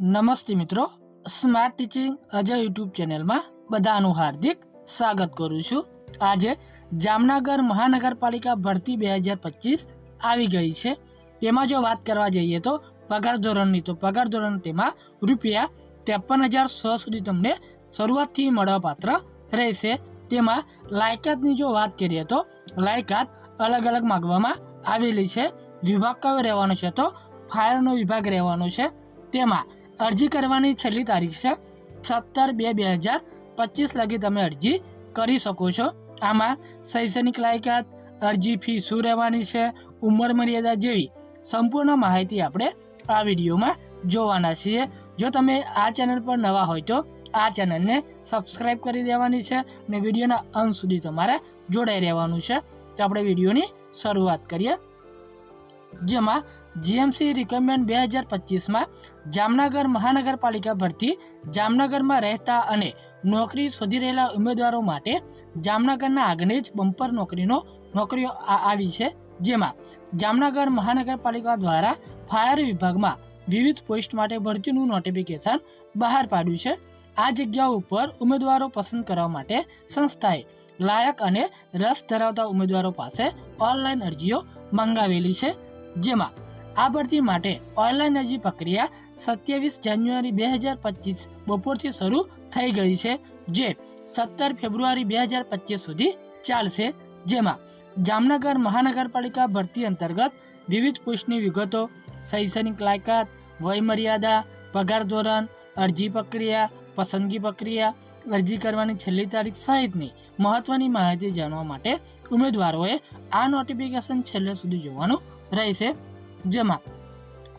નમસ્તે મિત્રો. Smart teaching Ajay YouTube ચેનલમાં બધાનું હાર્દિક સ્વાગત કરું છું. આજે જામનગર મહાનગરપાલિકા ભરતી બે હજાર પચીસ આવી ગઈ છે. તેમાં જો વાત કરવા જઈએ તો પગાર ધોરણની, તો પગાર ધોરણ તેમાં રૂપિયા ત્રેપન હજાર સો સુધી તમને શરૂઆતથી મળવાપાત્ર રહેશે. તેમાં લાયકાતની જો વાત કરીએ તો લાયકાત અલગ અલગ માગવામાં આવેલી છે. વિભાગ કયો રહેવાનો છે તો ફાયરનો વિભાગ રહેવાનો છે. તેમાં અરજી કરવાની છેલ્લી તારીખ છે સત્તર બે બે હજાર પચીસ લગી તમે અરજી કરી શકો છો. આમાં શૈક્ષણિક લાયકાત, અરજી ફી શું રહેવાની છે, ઉંમર મર્યાદા જેવી સંપૂર્ણ માહિતી આપણે આ વિડીયોમાં જોવાના છીએ. જો તમે આ ચેનલ પર નવા હોય તો આ ચેનલને સબસ્ક્રાઈબ કરી દેવાની છે અને વિડીયોના અંત સુધી તમારે જોડાઈ રહેવાનું છે. તો આપણે વિડીયોની શરૂઆત કરીએ. જેમાં જીએમસી રિકમેન્ડ બે હજાર પચીસમાં જામનગર મહાનગરપાલિકા ભરતી, જામનગરમાં રહેતા અને નોકરી શોધી રહેલા ઉમેદવારો માટે જામનગરના આગને જ બમ્પર નોકરીનો નોકરીઓ આવી છે. જેમાં જામનગર મહાનગરપાલિકા દ્વારા ફાયર વિભાગમાં વિવિધ પોસ્ટ માટે ભરતીનું નોટિફિકેશન બહાર પાડ્યું છે. આ જગ્યાઓ ઉપર ઉમેદવારો પસંદ કરવા માટે સંસ્થાએ લાયક અને રસ ધરાવતા ઉમેદવારો પાસે ઓનલાઈન અરજીઓ મંગાવેલી છે. જેમાં આ ભરતી માટે ઓનલાઈન અરજી પ્રક્રિયા સત્યાવીસ જાન્યુઆરી બે હજાર પચીસ બપોરથી શરૂ થઈ ગઈ છે, જે સત્તર ફેબ્રુઆરી બે હજાર પચીસ સુધી ચાલશે. જેમાં જામનગર મહાનગરપાલિકા ભરતી અંતર્ગત વિવિધ પોસ્ટની વિગતો, શૈક્ષણિક લાયકાત, વયમર્યાદા, પગાર ધોરણ, અરજી પ્રક્રિયા, પસંદગી પ્રક્રિયા, અરજી કરવાની છેલ્લી તારીખ સહિતની મહત્વની માહિતી જાણવા માટે ઉમેદવારોએ આ નોટિફિકેશન છેલ્લે સુધી જોવાનું રહેશે. જેમાં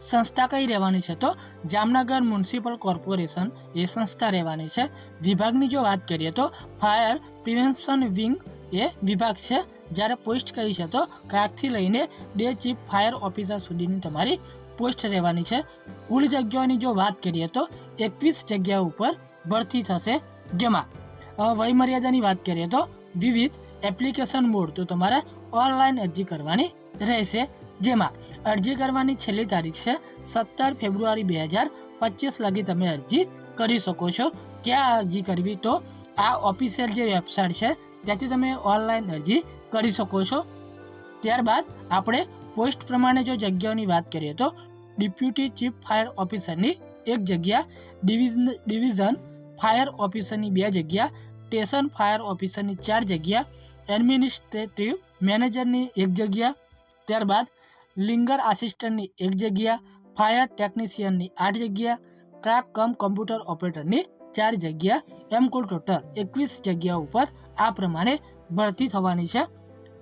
સંસ્થા કઈ રહેવાની છે? તો જામનગર મ્યુનિસિપલ કોર્પોરેશન એ સંસ્થા રહેવાની છે. વિભાગની જો વાત કરીએ તો ફાયર પ્રિવેન્શન વિંગ એ વિભાગ છે. જ્યારે પોસ્ટ કઈ છે? તો ક્લાર્કથી લઈને ડે ચીફ ફાયર ઓફિસર સુધીની તમારી પોસ્ટ રહેવાની છે. કુલ જગ્યાઓની જો વાત કરીએ તો એકવીસ જગ્યા ઉપર ભરતી થશે. જેમાં વયમર્યાદાની વાત કરીએ તો વિવિધ એપ્લિકેશન મોડ તો તમારે ઓનલાઈન અરજી કરવાની રહેશે. જેમાં અરજી કરવાની છેલ્લી તારીખ છે સત્તર ફેબ્રુઆરી બે હજાર પચીસ લગી તમે અરજી કરી શકો છો. ક્યાં અરજી કરવી તો આ ઓફિશિયલ જે વેબસાઇટ છે ત્યાંથી તમે ઓનલાઈન અરજી કરી શકો છો. ત્યારબાદ આપણે પોસ્ટ પ્રમાણે જો જગ્યાઓની વાત કરીએ તો ડેપ્યુટી ચીફ ફાયર ઓફિસરની એક જગ્યા ડિવિઝન ડિવિઝન ફાયર ઓફિસરની બે જગ્યા સ્ટેશન ફાયર ઓફિસરની ચાર જગ્યા એડમિનિસ્ટ્રેટિવ મેનેજરની એક જગ્યા, ત્યારબાદ લિંગર આસિસ્ટન્ટની એક જગ્યા, ફાયર ટેકનિશિયનની આઠ જગ્યા, ક્રાક કમ કોમ્પ્યુટર ઓપરેટરની ચાર જગ્યા, એમ કુલ ટોટલ એકવીસ જગ્યા ઉપર આ પ્રમાણે ભરતી થવાની છે.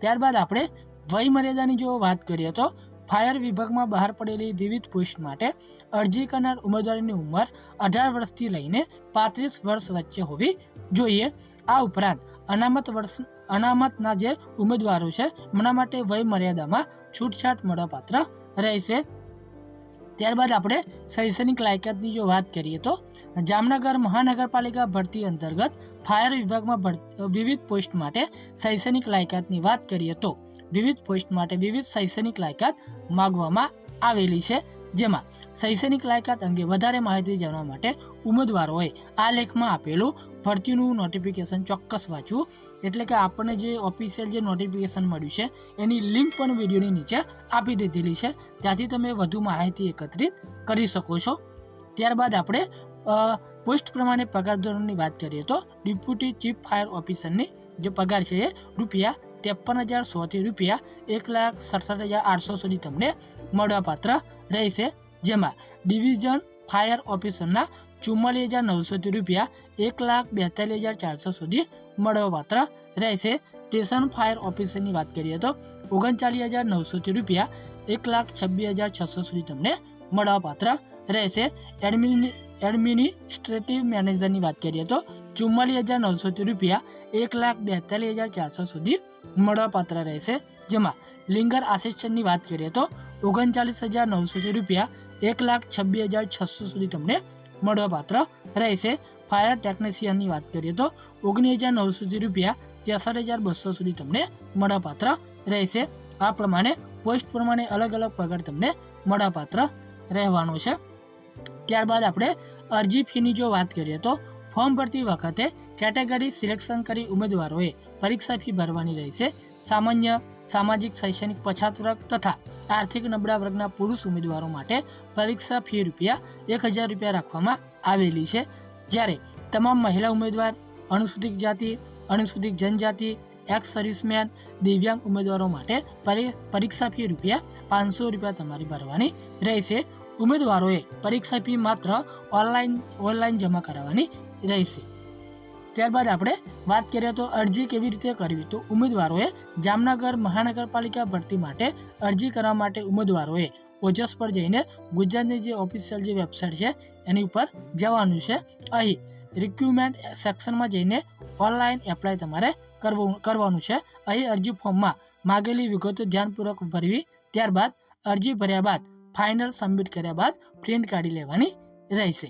ત્યારબાદ આપણે વય મર્યાદાની જો વાત કરીએ તો ફાયર વિભાગમાં બહાર પડેલી વિવિધ પોસ્ટ માટે અરજી કરનાર ઉમેદવારની ઉંમર અઢાર વર્ષથી લઈને પાંત્રીસ વર્ષ વચ્ચે હોવી જોઈએ. આ ઉપરાંત અનામત વર્ષ અનામતના જે ઉમેદવારો છે, એમના માટે વય મર્યાદામાં છૂટછાટ મળવાપાત્ર રહેશે. ત્યારબાદ આપણે શૈક્ષણિક લાયકાતની જો વાત કરીએ તો, જામનગર મહાનગરપાલિકા ભરતી અંતર્ગત ફાયર વિભાગમાં વિવિધ પોસ્ટ માટે શૈક્ષણિક લાયકાતની વાત કરીએ તો, વિવિધ પોસ્ટ માટે વિવિધ શૈક્ષણિક લાયકાત માગવામાં આવેલી છે. જેમાં શૈક્ષણિક લાયકાત અંગે વધારે માહિતી જાણવા માટે ઉમેદવારોએ આ લેખમાં આપેલું ભરતીનું નોટિફિકેશન ચોક્કસ વાંચવું. એટલે કે આપણને જે ઓફિશિયલ જે નોટિફિકેશન મળ્યું છે, એની લિંક પણ વિડીયોની નીચે આપી દીધેલી છે. ત્યાંથી તમે વધુ માહિતી એકત્રિત કરી શકો છો. ત્યારબાદ આપણે પોસ્ટ પ્રમાણે પગાર ધોરણની વાત કરીએ તો ડેપ્યુટી ચીફ ફાયર ઓફિસરની જે પગાર છે એ રૂપિયા ત્રેપન હજાર સોથી રૂપિયા એક લાખ સડસઠ હજાર આઠસો સુધી તમને મળવાપાત્ર રહેશે, જેમાં ડિવિઝન ફાયર ઓફિસરના ચુમ્માલીસ હજાર નવસોથી રૂપિયા એક લાખ બેતાલીસ હજાર ચારસો સુધી મળવાપાત્ર રહેશે. સ્ટેશન ફાયર ઓફિસરની વાત કરીએ તો ઓગણચાલીસ હજાર નવસોથી રૂપિયા એક લાખ છવ્વીસ હજાર છસો સુધી તમને મળવાપાત્ર રહેશે. એડમિની, એડમિનિસ્ટ્રેટિવ મેનેજરની વાત કરીએ તો ચુમ્માલીસ હજાર નવસોથી રૂપિયા એક લાખ બેતાલીસ હજાર ચારસો સુધી મળવાપાત્ર રહેશે. જેમાં લિંગર આસિસ્ટન્ટની વાત કરીએ તો ઓગણચાલીસ હજાર નવસોથી રૂપિયા એક લાખ છવ્વીસ હજાર છસો સુધી તમને મળવાપાત્ર રહેશે. ફાયર ટેકનિશિયનની વાત કરીએ તો ઓગણીસ હજાર નવસોથી રૂપિયા ત્રેસઠ હજાર બસો સુધી તમને મળવાપાત્ર રહેશે. આ પ્રમાણે પોસ્ટ પ્રમાણે અલગ અલગ પગાર તમને મળવાપાત્ર રહેવાનો છે. ત્યારબાદ આપણે અરજી ફીની જો વાત કરીએ તો ફોર્મ ભરતી વખતે કેટેગરી સિલેક્શન કરી ઉમેદવારોએ પરીક્ષા ફી ભરવાની રહેશે. સામાન્ય, સામાજિક, શૈક્ષણિક પછાત વર્ગ તથા આર્થિક નબળા વર્ગના પુરુષ ઉમેદવારો માટે પરીક્ષા ફી રૂપિયા એક હજાર રૂપિયા રાખવામાં આવેલી છે. જ્યારે તમામ મહિલા ઉમેદવાર, અનુસૂચિત જાતિ, અનુસૂચિત જનજાતિ એક્સ સર્વિસમેન દિવ્યાંગ ઉમેદવારો માટે પરી- પરીક્ષા ફી રૂપિયા પાંચસો રૂપિયા તમારે ભરવાની રહેશે. ઉમેદવારોએ પરીક્ષા ફી માત્ર ઓનલાઈન ઓનલાઈન જમા કરાવવાની રહેશે. ત્યારબાદ આપણે વાત કરીએ તો અરજી કેવી રીતે કરવી? તો ઉમેદવારોએ જામનગર મહાનગરપાલિકા ભરતી માટે અરજી કરવા માટે ઉમેદવારોએ ઓજસ પર જઈને ગુજરાતની જે ઓફિશિયલ જે વેબસાઇટ છે, એની ઉપર જવાનું છે. અહીં રિક્યુમેન્ટ સેક્શનમાં જઈને ઓનલાઈન એપ્લાય તમારે કરવું, કરવાનું છે. અહીં અરજી ફોર્મમાં માગેલી વિગતો ધ્યાનપૂર્વક ભરવી, ત્યારબાદ અરજી ભર્યા બાદ ફાઇનલ સબમિટ કર્યા બાદ પ્રિન્ટ કાઢી લેવાની રહેશે.